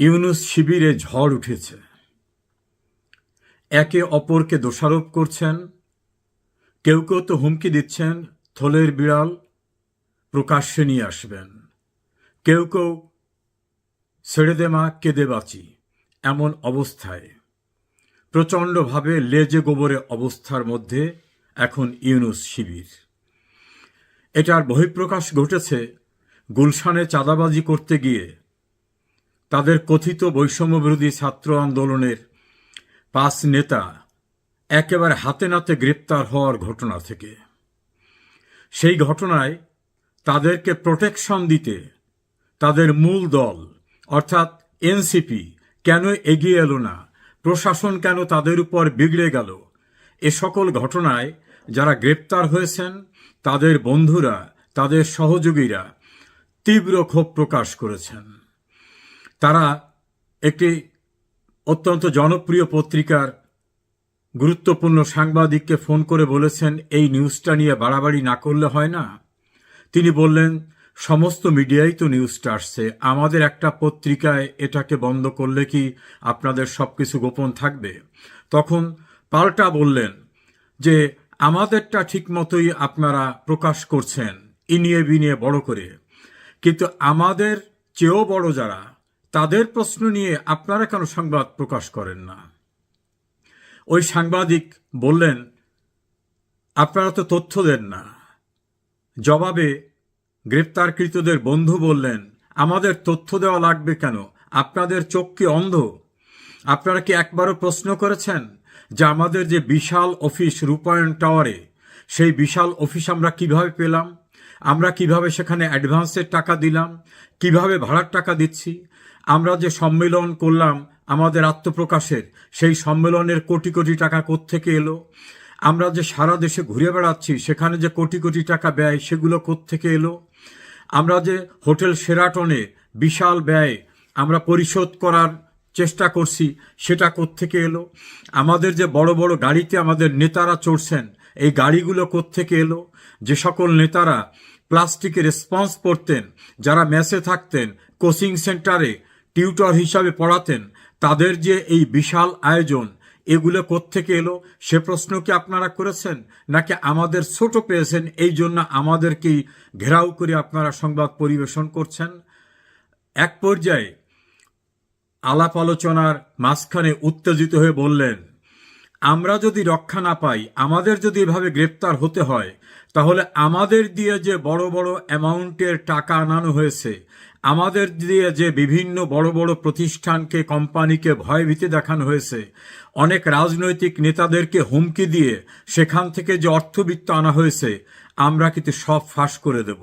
ইউনুস শিবিরে ঝড় উঠেছে। একে অপরকে দোষারোপ করছেন। কেউ কেউ তো হুমকি দিচ্ছেন, থলের বিড়াল প্রকাশ্যে নিয়ে আসবেন। কেউ কেউ, ছেড়ে দে মা কেঁদে বাঁচি, এমন অবস্থায়। প্রচণ্ডভাবে লেজে গোবরে অবস্থার মধ্যে এখন ইউনুস শিবির। এটার বহিঃপ্রকাশ ঘটেছে গুলশানে চাঁদাবাজি করতে গিয়ে। তাদের কথিত বৈষম্যবিরোধী ছাত্র আন্দোলনের পাঁচ নেতা একেবারে হাতে নাতে গ্রেপ্তার হওয়ার ঘটনা থেকে। সেই ঘটনায় তাদেরকে প্রোটেকশন দিতে তাদের মূল দল, অর্থাৎ এনসিপি, কেন এগিয়ে এলো না, প্রশাসন কেন তাদের উপর বিগড়ে গেল, এ সকল ঘটনায় যারা গ্রেপ্তার হয়েছেন, তাদের বন্ধুরা, তাদের সহযোগীরা তীব্র ক্ষোভ প্রকাশ করেছেন। তারা একটি অত্যন্ত জনপ্রিয় পত্রিকার গুরুত্বপূর্ণ সাংবাদিককে ফোন করে বলেছেন, এই নিউজটা নিয়ে বাড়াবাড়ি না করলে হয় না। তিনি বললেন, সমস্ত মিডিয়াই তো নিউজটা আসছে। আমাদের একটা পত্রিকায় এটাকে বন্ধ করলে কি আপনাদের সব কিছু গোপন থাকবে? তখন পাল্টা বললেন যে, আমাদেরটা ঠিক মতোই আপনারা প্রকাশ করছেন, ইনিয়ে বিনিয়ে বড় করে। কিন্তু আমাদের চেয়েও বড় যারা তাদের প্রশ্ন নিয়ে আপনারা কেন সংবাদ প্রকাশ করেন না? ওই সাংবাদিক বললেন, আপনারা তো তথ্য দেন না। জবাবে গ্রেপ্তারকৃতদের বন্ধু বললেন, আমাদের তথ্য দেওয়া লাগবে কেন? আপনাদের চোখ কি অন্ধ? আপনারা কি একবারও প্রশ্ন করেছেন যে আমাদের যে বিশাল অফিস রূপায়ণ টাওয়ারে, সেই বিশাল অফিস আমরা কীভাবে পেলাম? আমরা কীভাবে সেখানে অ্যাডভান্সের টাকা দিলাম? কীভাবে ভাড়ার টাকা দিচ্ছি? আমরা যে সম্মেলন করলাম আমাদের আত্মপ্রকাশের, সেই সম্মেলনের কোটি কোটি টাকা কোত্থেকে এলো? আমরা যে সারা দেশে ঘুরে বেড়াচ্ছি, সেখানে যে কোটি কোটি টাকা ব্যয়, সেগুলো কোত্থেকে এলো? আমরা যে হোটেল সেরাটনে বিশাল ব্যয় আমরা পরিশোধ করার চেষ্টা করছি, সেটা কোত্থেকে এলো? আমাদের যে বড় বড় গাড়িতে আমাদের নেতারা চড়ছেন, এই গাড়িগুলো কোত্থেকে এলো? যে সকল নেতারা প্লাস্টিকের রেসপন্স পড়তেন যারা মেসে থাকতেন কোচিং সেন্টারে টিউটর হিসাবে পড়াতেন, তাদের যে এই বিশাল আয়োজন, এগুলো কোত্থেকে এলো? সে প্রশ্ন কি আপনারা করেছেন? নাকি আমাদের ছোট পেয়েছেন, এই জন্য আমাদেরকেই ঘেরাও করে আপনারা সংবাদ পরিবেশন করছেন? এক পর্যায়ে আলাপ আলোচনার মাঝখানে উত্তেজিত হয়ে বললেন, আমরা যদি রক্ষা না পাই, আমাদের যদি এভাবে গ্রেপ্তার হতে হয়, তাহলে আমাদের দিয়ে যে বড় বড় অ্যামাউন্টের টাকা আনানো হয়েছে আমাদের দিয়ে যে বিভিন্ন বড় বড় প্রতিষ্ঠানকে, কোম্পানিকে ভয়ভীতি দেখানো হয়েছে, অনেক রাজনৈতিক নেতাদেরকে হুমকি দিয়ে সেখান থেকে যে অর্থবিত্ত আনা হয়েছে, আমরা কিন্তু সব ফাঁস করে দেব।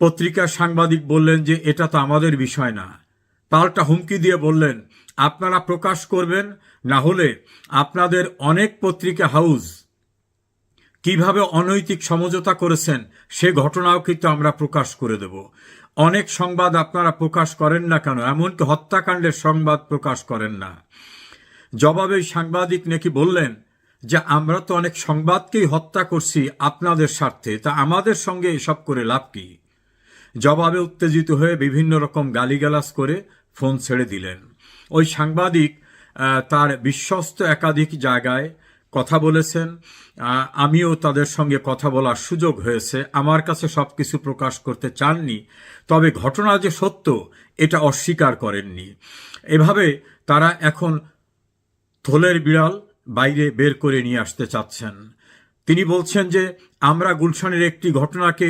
পত্রিকার সাংবাদিক বললেন যে, এটা তো আমাদের বিষয় না। পাল্টা হুমকি দিয়ে বললেন, আপনারা প্রকাশ করবেন, না হলে আপনাদের অনেক পত্রিকা হাউস কীভাবে অনৈতিক সমঝোতা করেছেন, সে ঘটনাও কিন্তু আমরা প্রকাশ করে দেব। অনেক সংবাদ আপনারা প্রকাশ করেন না কেন? এমনকি হত্যাকাণ্ডের সংবাদ প্রকাশ করেন না। জবাবে সাংবাদিক নাকি বললেন যে, আমরা তো অনেক সংবাদকেই হত্যা করছি আপনাদের স্বার্থে, তা আমাদের সঙ্গে এসব করে লাভ কি? জবাবে উত্তেজিত হয়ে বিভিন্ন রকম গালিগালাজ করে ফোন ছেড়ে দিলেন। ওই সাংবাদিক তার বিশ্বস্ত একাধিক জায়গায় কথা বলেছেন। আমিও তাদের সঙ্গে কথা বলার সুযোগ হয়েছে। আমার কাছে সব কিছু প্রকাশ করতে চাননি। তবে ঘটনা যে সত্য, এটা অস্বীকার করেননি। এভাবে তারা এখন থলের বিড়াল বাইরে বের করে নিয়ে আসতে চাচ্ছেন। তিনি বলছেন যে, আমরা গুলশানের একটি ঘটনাকে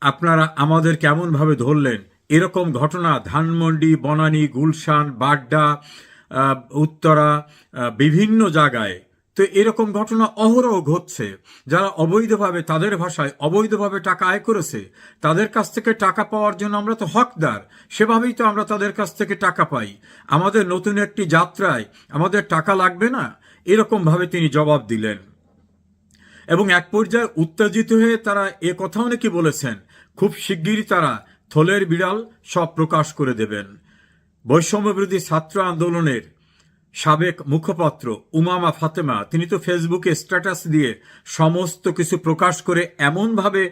আপনারা আমাদের কেমনভাবে ধরলেন? এরকম ঘটনা ধানমন্ডি, বনানী, গুলশান, বাড্ডা উত্তরা বিভিন্ন জায়গায় তো এরকম ঘটনা অহরহ ঘটছে। যারা অবৈধভাবে তাদের ভাষায় অবৈধভাবে টাকা আয় করেছে, তাদের কাছ থেকে টাকা পাওয়ার জন্য আমরা তো হকদার। সেভাবেই তো আমরা তাদের কাছ থেকে টাকা পাই। আমাদের নতুন একটি যাত্রায় আমাদের টাকা লাগবে না? এরকমভাবে তিনি জবাব দিলেন। এবং এক পর্যায়ে উত্তেজিত হয়ে তারা এ কথাও নাকি বলেছেন, খুব শিগগিরই তারা থলের বিড়াল সব প্রকাশ করে দেবেন। বৈষম্যবিরোধী ছাত্র আন্দোলনের সাবেক মুখপাত্র উমামা ফাতেমা, তিনি তো ফেসবুকে স্ট্যাটাস দিয়ে সমস্ত কিছু প্রকাশ করে এমনভাবে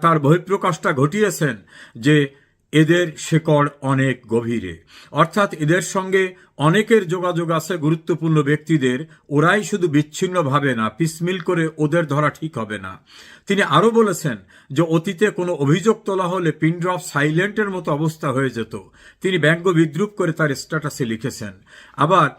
তার বহিঃপ্রকাশটা ঘটিয়েছেন যে এদের শেকড় অনেক গভীরে। অর্থাৎ এদের সঙ্গে অনেকের যোগাযোগ আছে গুরুত্বপূর্ণ ব্যক্তিদের, ওরাই শুধু বিচ্ছিন্নভাবে না, পিসমিল করে ওদের ধরা ঠিক হবে না। তিনি আরও বলেছেন যে অতীতে কোনো অভিযোগ তোলা হলে পিন ড্রপ সাইলেন্টের মতো অবস্থা হয়ে যেত। তিনি ব্যঙ্গ বিদ্রুপ করে তার স্ট্যাটাসে লিখেছেন। আবার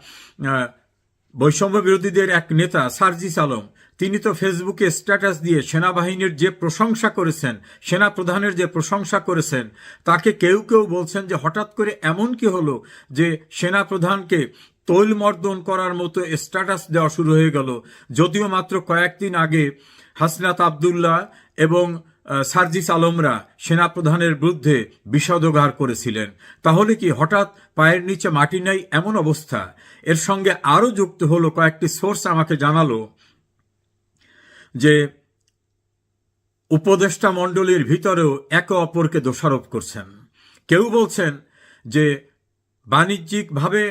বৈষম্য বিরোধীদের এক নেতা, সার্জিস আলম, তিনি তো ফেসবুকে স্ট্যাটাস দিয়ে সেনাবাহিনীর যে প্রশংসা করেছেন সেনা প্রধানের যে প্রশংসা করেছেন, তাকে কেউ কেউ বলছেন যে হঠাৎ করে এমন কি হলো যে সেনা প্রধানকে তৈলমর্দন করার মতো স্ট্যাটাস দেওয়া শুরু হয়ে গেল। যদিও মাত্র কয়েকদিন আগে হাসনাত আবদুল্লাহ এবং সার্জিস আলমরা সেনাপ্রধানের বিরুদ্ধে বিষাদগার করেছিলেন। তাহলে কি হঠাৎ পায়ের নিচে মাটি নেই এমন অবস্থা? এর সঙ্গে আরও যুক্ত হলো কয়েকটি সোর্স আমাকে জানালো যে উপদেষ্টা মণ্ডলীর ভিতরেও একে অপরকে দোষারোপ করছেন। কেউ বলছেন যে বাণিজ্যিকভাবে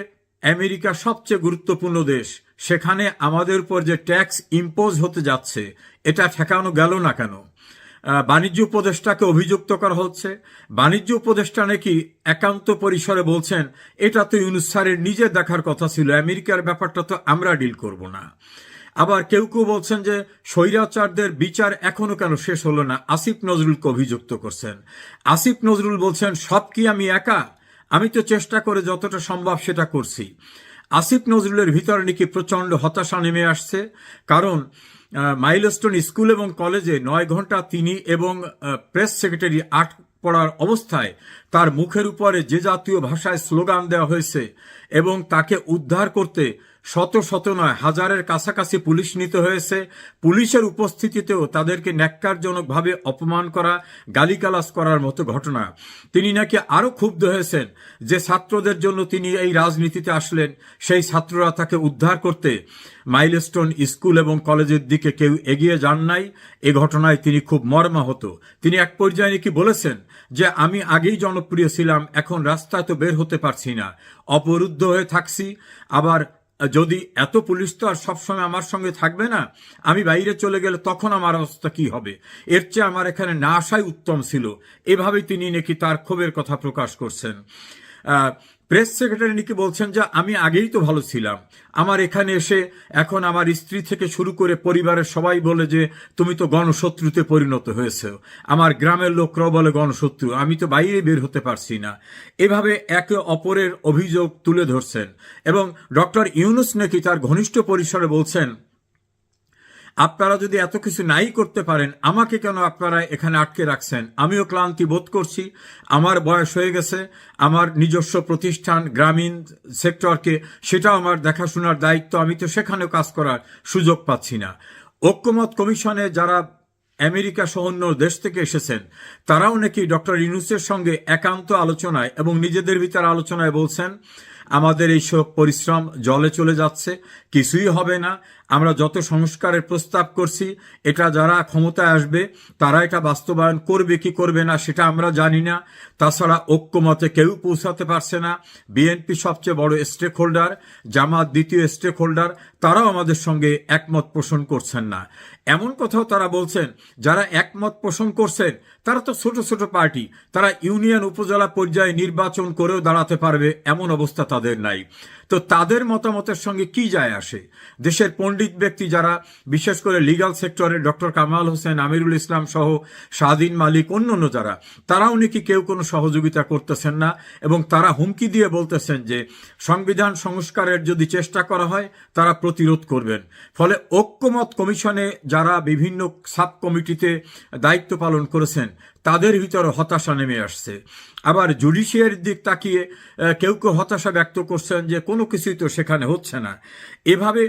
আমেরিকা সবচেয়ে গুরুত্বপূর্ণ দেশ, সেখানে আমাদের উপর যে ট্যাক্স ইম্পোজ হতে যাচ্ছে, এটা ঠেকানো গেল না কেন? বাণিজ্য উপদেষ্টাকে অভিযুক্ত করা হচ্ছে। বাণিজ্য উপদেষ্টা নাকি একান্ত পরিসরে বলছেন, এটা তো ইউনুস স্যারের নিজের দেখার কথা ছিল, আমেরিকার ব্যাপারটা তো আমরা ডিল করব না। আবার কেউ কেউ বলছেন যে, স্বৈরাচারদের বিচার এখনও কেন শেষ হলো না? আসিফ নজরুলকে অভিযুক্ত করছেন। আসিফ নজরুল বলছেন, সব কি আমি একা? আমি তো চেষ্টা করে যতটা সম্ভব সেটা করছি। আসিফ নজরুলের ভিতরে নাকি প্রচণ্ড হতাশা নেমে আসছে, কারণ মাইলস্টোন স্কুল এবং কলেজে নয় ঘণ্টা তিনি এবং প্রেস সেক্রেটারি আট পড়ার অবস্থায় তার মুখের উপরে যে জাতীয় ভাষায় স্লোগান দেওয়া হয়েছে এবং তাকে উদ্ধার করতে শত শত নয়, হাজারের কাছাকাছি পুলিশ নিতে হয়েছে। পুলিশের উপস্থিতিতেও তাদেরকে ন্যাক্কারজনকভাবে অপমান করা, গালিগালাজ করার মতো ঘটনা। তিনি নাকি আরও ক্ষুব্ধ হয়েছেন যে ছাত্রদের জন্য তিনি এই রাজনীতিতে আসলেন। সেই ছাত্ররা তাকে উদ্ধার করতে মাইলস্টোন স্কুল এবং কলেজের দিকে কেউ এগিয়ে যান নাই। এ ঘটনায় তিনি খুব মর্মাহত। তিনি এক পর্যায়ে নাকি বলেছেন যে, আমি আগেই জনপ্রিয় ছিলাম, এখন রাস্তায় তো বের হতে পারছি না। অপরুদ্ধ হয়ে থাকছি। আবার যদি এত পুলিশ তো আর সবসময় আমার সঙ্গে থাকবে না, আমি বাইরে চলে গেলে তখন আমার অবস্থা কি হবে? এর চেয়ে আমার এখানে না আসাই উত্তম ছিল। এভাবেই তিনি নাকি তার ক্ষোভের কথা প্রকাশ করছেন। প্রেস সেক্রেটারি নাকি বলছেন যে, আমি আগেই তো ভালো ছিলাম। আমার এখানে এসে এখন আমার স্ত্রী থেকে শুরু করে পরিবারের সবাই বলে যে, তুমি তো গণশত্রুতে পরিণত হয়েছে। আমার গ্রামের লোকরাও বলে গণশত্রু। আমি তো বাইরে বের হতে পারছি না। এভাবে একে অপরের অভিযোগ তুলে ধরছেন এবং ডক্টর ইউনুস নাকি তার ঘনিষ্ঠ পরিসরে বলছেন আপনারা যদি এত কিছু নাই করতে পারেন, আমাকে কেন আপনারা এখানে আটকে রাখছেন? আমিও ক্লান্তি বোধ করছি। আমার বয়স হয়ে গেছে। আমার নিজস্ব প্রতিষ্ঠান, গ্রামীণ সেক্টরকে, সেটাও আমার দেখাশোনার দায়িত্ব। আমি তো সেখানেও কাজ করার সুযোগ পাচ্ছি না। ঐক্যমত কমিশনে যারা আমেরিকা সহ অন্য দেশ থেকে এসেছেন, তারাও নাকি ডক্টর ইউনুসের সঙ্গে একান্ত আলোচনায় এবং নিজেদের ভিতর আলোচনায় বলছেন, আমাদের এই সব পরিশ্রম জলে চলে যাচ্ছে, কিছুই হবে না। আমরা যত সংস্কারের প্রস্তাব করছি, এটা যারা ক্ষমতায় আসবে, তারা এটা বাস্তবায়ন করবে, কি করবে না, সেটা আমরা জানি না। তাছাড়া ঐক্যমতে কেউ পৌঁছাতে পারছে না। বিএনপি সবচেয়ে বড় স্টেক হোল্ডার জামাত দ্বিতীয় স্টেক হোল্ডার তারাও আমাদের সঙ্গে একমত পোষণ করছেন না। এমন কথাও তারা বলছেন, যারা একমত পোষণ করছেন, তারা তো ছোট ছোট পার্টি, তারা ইউনিয়ন উপজেলা পর্যায়ে নির্বাচন করেও দাঁড়াতে পারবে, এমন অবস্থা তাদের নাই। তো তাদের মতামতের সঙ্গে কি যায় আসে? দেশের পণ্ডিত ব্যক্তি যারা, বিশেষ করে লিগাল সেক্টরে ডক্টর কামাল হোসেন, আমিরুল ইসলাম সহ স্বাধীন মালিক অন্যান্য যারা, তারাও নাকি কেউ কোনো সহযোগিতা করতেছেন না এবং তারা হুমকি দিয়ে বলতেছেন যে, সংবিধান সংস্কারের যদি চেষ্টা করা হয়, তারা প্রতিরোধ করবেন। ফলে ঐক্যমত কমিশনে যারা বিভিন্ন সাব কমিটিতে দায়িত্ব পালন করেছেন তাদের ভিতরে হতাশা নেমে আসছে। আবার জুডিশিয়ারির দিক তাকিয়ে কেউ কেউ হতাশা ব্যক্ত করছেন যে কোনো কিছুই তো সেখানে হচ্ছে না। এভাবে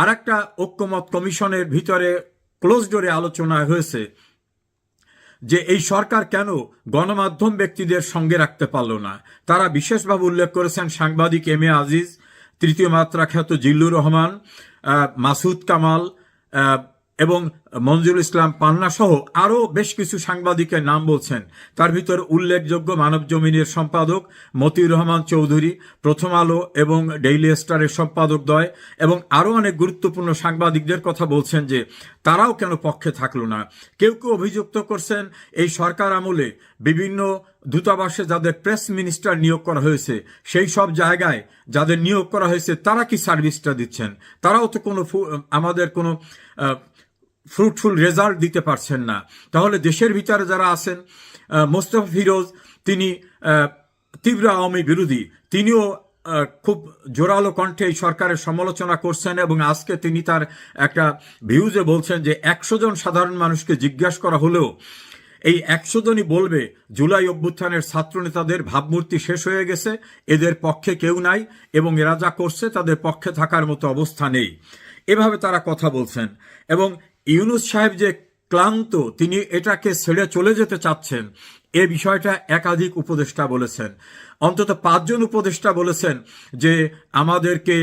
আর একটা ঐক্যমত কমিশনের ভিতরে ক্লোজ ডোরে আলোচনা হয়েছে যে এই সরকার কেন গণমাধ্যম ব্যক্তিদের সঙ্গে রাখতে পারল না। তারা বিশেষভাবে উল্লেখ করেছেন সাংবাদিক এম এ আজিজ, তৃতীয় মাত্রা খ্যাত জিল্লুর রহমান মাসুদ কামাল এবং মঞ্জুর ইসলাম পান্না সহ আরও বেশ কিছু সাংবাদিকের নাম বলছেন। তার ভিতর উল্লেখযোগ্য মানব জমিনের সম্পাদক মতিউর রহমান চৌধুরী, প্রথম আলো এবং ডেইলি স্টারের সম্পাদক দয় এবং আরও অনেক গুরুত্বপূর্ণ সাংবাদিকদের কথা বলছেন যে তারাও কেন পক্ষে থাকল না। কেউ কেউ অভিযুক্ত করছেন, এই সরকার আমলে বিভিন্ন দূতাবাসে যাদের প্রেস মিনিস্টার নিয়োগ করা হয়েছে, সেই সব জায়গায় যাদের নিয়োগ করা হয়েছে, তারা কি সার্ভিসটা দিচ্ছেন? তারাও তো কোনো আমাদের কোনো ফ্রুটফুল রেজাল্ট দিতে পারছেন না। তাহলে দেশের ভিতরে যারা আছেন মোস্তফা ফিরোজ, তিনি তীব্র আওয়ামী বিরোধী। তিনিও খুব জোরালো কণ্ঠে এই সরকারের সমালোচনা করছেন এবং আজকে তিনি তার একটা ভিউজে বলছেন যে একশো জন সাধারণ মানুষকে জিজ্ঞাসা করা হলেও এই একশো জনই বলবে, জুলাই অভ্যুত্থানের ছাত্রনেতাদের ভাবমূর্তি শেষ হয়ে গেছে, এদের পক্ষে কেউ নাই এবং এরা যা করছে তাদের পক্ষে থাকার মতো অবস্থা নেই। এভাবে তারা কথা বলছেন এবং ইউনুস সাহেব যে ক্লান্ত, তিনি এটাকে ছেড়ে চলে যেতে চাচ্ছেন। এ বিষয়টা একাধিক উপদেষ্টা বলেছেন। অন্তত পাঁচজন উপদেষ্টা বলেছেন যে, আমাদেরকে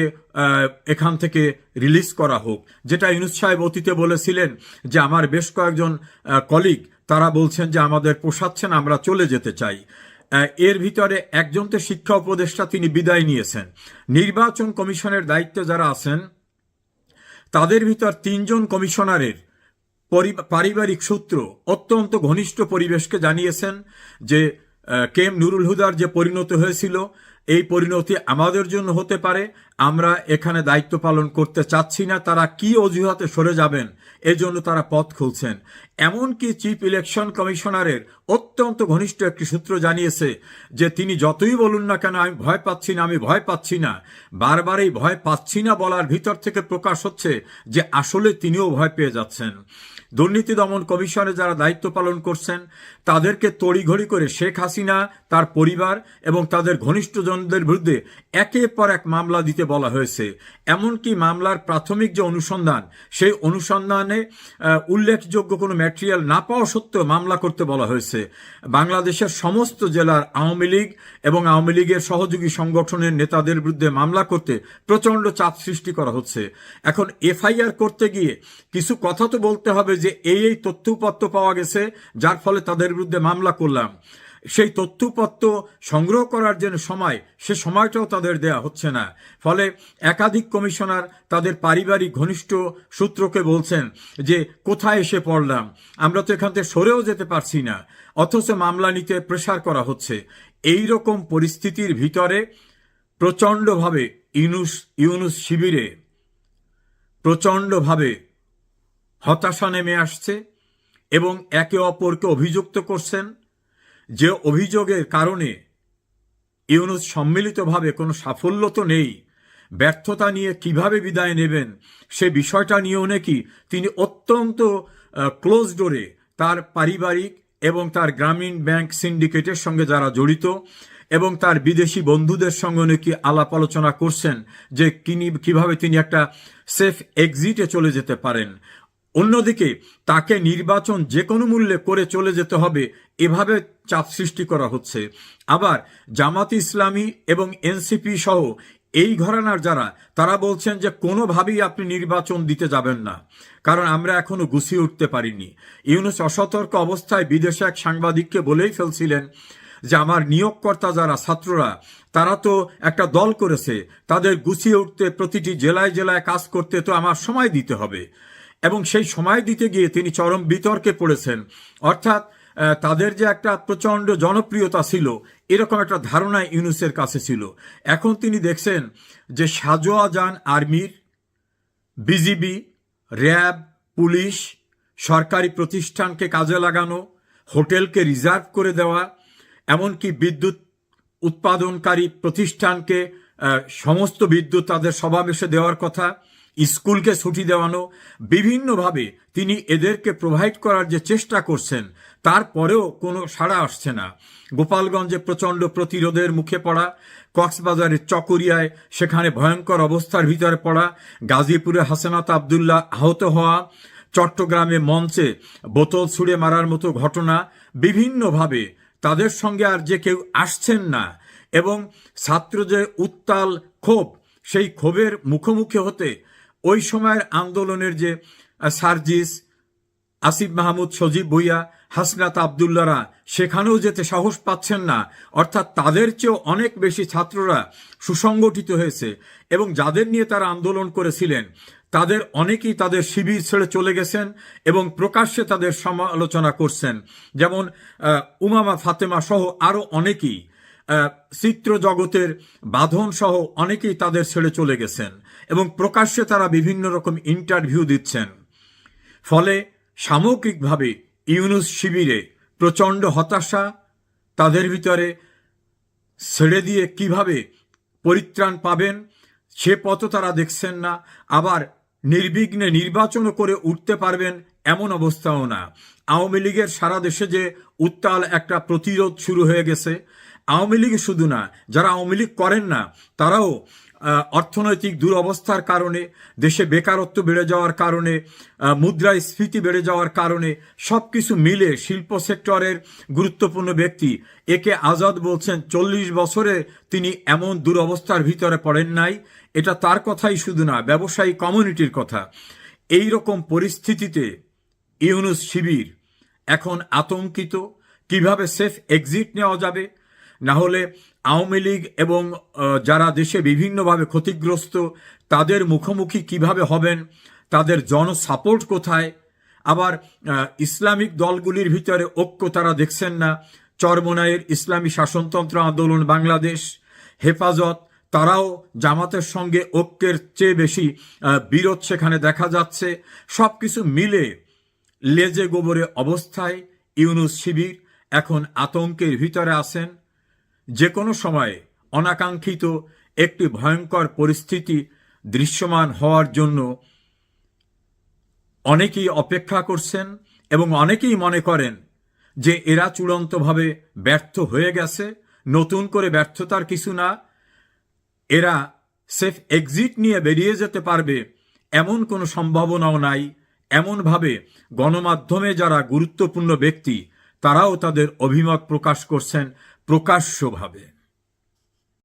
এখান থেকে রিলিজ করা হোক। যেটা ইউনুস সাহেব অতীতে বলেছিলেন যে, আমার বেশ কয়েকজন কলিগ, তারা বলছেন যে, আমাদের পোষাচ্ছেন, আমরা চলে যেতে চাই। এর ভিতরে একজন তো শিক্ষা উপদেষ্টা, তিনি বিদায় নিয়েছেন। নির্বাচন কমিশনের দায়িত্বে যারা আছেন তাদের ভিতর তিনজন কমিশনারের পারিবারিক সূত্র অত্যন্ত ঘনিষ্ঠ পরিবেশকে জানিয়েছেন যে কেম নুরুল হুদার যে পরিণত হয়েছিল, এই পরিণতি আমাদের জন্য হতে পারে। আমরা এখানে দায়িত্ব পালন করতে চাচ্ছি না। তারা কি অজুহাতে সরে যাবেন এজন্য তারা পথ খুলছেন। এমনকি চিফ ইলেকশন কমিশনারের অত্যন্ত ঘনিষ্ঠ একটি সূত্র জানিয়েছে যে তিনি যতই বলুন না কেন, আমি ভয় পাচ্ছি না, আমি ভয় পাচ্ছি না। বারবার এই ভয় পাচ্ছি না বলার ভিতর থেকে প্রকাশ হচ্ছে যে আসলে তিনিও ভয় পেয়ে যাচ্ছেন। দুর্নীতি দমন কমিশনে যারা দায়িত্ব পালন করছেন, তাদেরকে তড়িঘড়ি করে শেখ হাসিনা, তার পরিবার এবং তাদের ঘনিষ্ঠজনদের বিরুদ্ধে একের পর এক মামলা দিতে বলা হয়েছে। এমনকি মামলার প্রাথমিক যে অনুসন্ধান, সেই অনুসন্ধানে উল্লেখযোগ্য কোনো ম্যাটেরিয়াল না পাওয়া সত্ত্বেও মামলা করতে বলা হয়েছে। বাংলাদেশের সমস্ত জেলার আওয়ামী লীগ এবং আওয়ামী লীগের সহযোগী সংগঠনের নেতাদের বিরুদ্ধে মামলা করতে প্রচণ্ড চাপ সৃষ্টি করা হচ্ছে। এখন এফআইআর করতে গিয়ে কিছু কথা তো বলতে হবে যে এই এই তথ্যপত্র পাওয়া গেছে, যার ফলে তাদের বিরুদ্ধে মামলা করলাম। সেই তথ্যপত্র সংগ্রহ করার জন্য সময়, সে সময়টাও তাদের দেয়া হচ্ছে না। ফলে একাধিক কমিশনার তাদের পারিবারিক ঘনিষ্ঠ সূত্রকে বলছেন যে, কোথায় এসে পড়লাম? আমরা তো এখান থেকে সরেও যেতে পারছি না। অথচ মামলা নিতে প্রেসার করা হচ্ছে। এই রকম পরিস্থিতির ভিতরে প্রচণ্ডভাবে ইউনুস ইউনুস শিবিরে প্রচণ্ডভাবে হতাশা নেমে আসছে এবং একে অপরকে অভিযুক্ত করছেন। যে অভিযোগের কারণে ইউনুস সম্মিলিতভাবে কোনো সাফল্য তো নেই, ব্যর্থতা নিয়ে কীভাবে বিদায় নেবেন সে বিষয়টা নিয়েও নাকি তিনি অত্যন্ত ক্লোজ ডোরে তার পারিবারিক এবং তার গ্রামীণ ব্যাংক সিন্ডিকেটের সঙ্গে যারা জড়িত এবং তার বিদেশি বন্ধুদের সঙ্গে নাকি আলাপ আলোচনা করছেন যে কিনি, কীভাবে তিনি একটা সেফ এক্সিটে চলে যেতে পারেন। অন্যদিকে, তাকে নির্বাচন যে কোনো মূল্যে করে চলে যেতে হবে, এভাবে চাপ সৃষ্টি করা হচ্ছে। আবার, জামাত ইসলামী এবং এনসিপি সহ এই ঘরানার যারা, তারা বলছেন যে কোনোভাবেই আপনি নির্বাচন দিতে যাবেন না। কারণ আমরা এখনও গুছিয়ে উঠতে পারিনি। ইউনুস অসতর্ক অবস্থায় বিদেশে এক সাংবাদিককে বলেই ফেলছিলেন যে আমার নিয়োগকর্তা যারা ছাত্ররা, তারা তো একটা দল করেছে, তাদের গুছিয়ে উঠতে প্রতিটি জেলায় জেলায় কাজ করতে তো আমার সময় দিতে হবে। এবং সেই সময় দিতে গিয়ে তিনি চরম বিতর্কে পড়েছেন। অর্থাৎ তাদের যে একটা প্রচণ্ড জনপ্রিয়তা ছিল, এরকম একটা ধারণা ইউনুসের কাছে ছিল। এখন তিনি দেখছেন যে সাজোয়া যান আর্মির, বিজিবি, র্যাব, পুলিশ, সরকারি প্রতিষ্ঠানকে কাজে লাগানো, হোটেলকে রিজার্ভ করে দেওয়া, এমনকি বিদ্যুৎ উৎপাদনকারী প্রতিষ্ঠানকে সমস্ত বিদ্যুৎ তাদের সমাবেশে দেওয়ার কথা। স্কুলকে ছুটি দেওয়ানো, বিভিন্নভাবে তিনি এদেরকে প্রোভাইড করার যে চেষ্টা করছেন তারপরেও কোনো সাড়া আসছে না। গোপালগঞ্জে প্রচণ্ড প্রতিরোধের মুখে পড়া, কক্সবাজারের চকরিয়ায় সেখানে ভয়ঙ্কর অবস্থার ভিতরে পড়া, গাজীপুরে হাসানাত আবদুল্লাহ আহত হওয়া, চট্টগ্রামে মঞ্চে বোতল ছুঁড়ে মারার মতো ঘটনা, বিভিন্নভাবে তাদের সঙ্গে আর যে কেউ আসছেন না এবং ছাত্র যে উত্তাল ক্ষোভ, সেই ক্ষোভের মুখোমুখি হতে ওই সময়ের আন্দোলনের যে সার্জিস, আসিফ মাহমুদ, সজীব ভুইয়া, হাসনাত আবদুল্লারা সেখানেও যেতে সাহস পাচ্ছেন না। অর্থাৎ তাদের চেয়েও অনেক বেশি ছাত্ররা সুসংগঠিত হয়েছে এবং যাদের নিয়ে তারা আন্দোলন করেছিলেন, তাদের অনেকেই তাদের শিবির ছেড়ে চলে গেছেন এবং প্রকাশ্যে তাদের সমালোচনা করছেন। যেমন উমামা ফাতেমা সহ আরও অনেকেই চিত্র জগতের বাঁধন সহ অনেকেই তাদের ছেড়ে চলে গেছেন। এবং প্রকাশ্যে তারা বিভিন্ন রকম ইন্টারভিউ দিচ্ছেন। ফলে সামগ্রিকভাবে ইউনুস শিবিরে প্রচণ্ড হতাশা, তাদের ভিতরে ছেড়ে দিয়ে কীভাবে পরিত্রাণ পাবেন, সে পথ তারা দেখছেন না। আবার নির্বিঘ্নে নির্বাচনও করে উঠতে পারবেন এমন অবস্থাও না। আওয়ামী লীগের সারা দেশে যে উত্তাল একটা প্রতিরোধ শুরু হয়ে গেছে, আওয়ামী লীগ শুধু না, যারা আওয়ামী লীগ করেন না, তারাও অর্থনৈতিক দুরবস্থার কারণে, দেশে বেকারত্ব বেড়ে যাওয়ার কারণে মুদ্রাস্ফীতি বেড়ে যাওয়ার কারণে সব কিছু মিলে শিল্প সেক্টরের গুরুত্বপূর্ণ ব্যক্তি। একে আজাদ বলছেন, চল্লিশ বছরে তিনি এমন দুরবস্থার ভিতরে পড়েন নাই। এটা তার কথাই শুধু না, ব্যবসায়ী কমিউনিটির কথা। এই রকম পরিস্থিতিতে ইউনুস শিবির এখন আতঙ্কিত। কীভাবে সেফ এক্সিট নেওয়া যাবে? না হলে আওয়ামী লীগ এবং যারা দেশে বিভিন্নভাবে ক্ষতিগ্রস্ত, তাদের মুখোমুখি কীভাবে হবেন, তাদের জন সাপোর্ট কোথায়? আবার ইসলামিক দলগুলির ভিতরে ঐক্য তারা দেখছেন না। চরমোনাইয়ের ইসলামী শাসনতন্ত্র আন্দোলন বাংলাদেশ, হেফাজত, তারাও জামাতের সঙ্গে ঐক্যের চেয়ে বেশি বিরোধ সেখানে দেখা যাচ্ছে। সব কিছু মিলে লেজে গোবরে অবস্থায় ইউনুস শিবির এখন আতঙ্কের ভিতরে আছেন। যে কোনো সময়ে অনাকাঙ্ক্ষিত একটি ভয়ঙ্কর পরিস্থিতি দৃশ্যমান হওয়ার জন্য অনেকেই অপেক্ষা করছেন এবং অনেকেই মনে করেন যে এরা চূড়ান্তভাবে ব্যর্থ হয়ে গেছে, নতুন করে ব্যর্থতার কিছু না, এরা সেফ এক্সিট নিয়ে বেরিয়ে যেতে পারবে এমন কোনো সম্ভাবনাও নাই। এমনভাবে গণমাধ্যমে যারা গুরুত্বপূর্ণ ব্যক্তি, তারাও তাদের অভিমত প্রকাশ করছেন প্রকাশ্যভাবে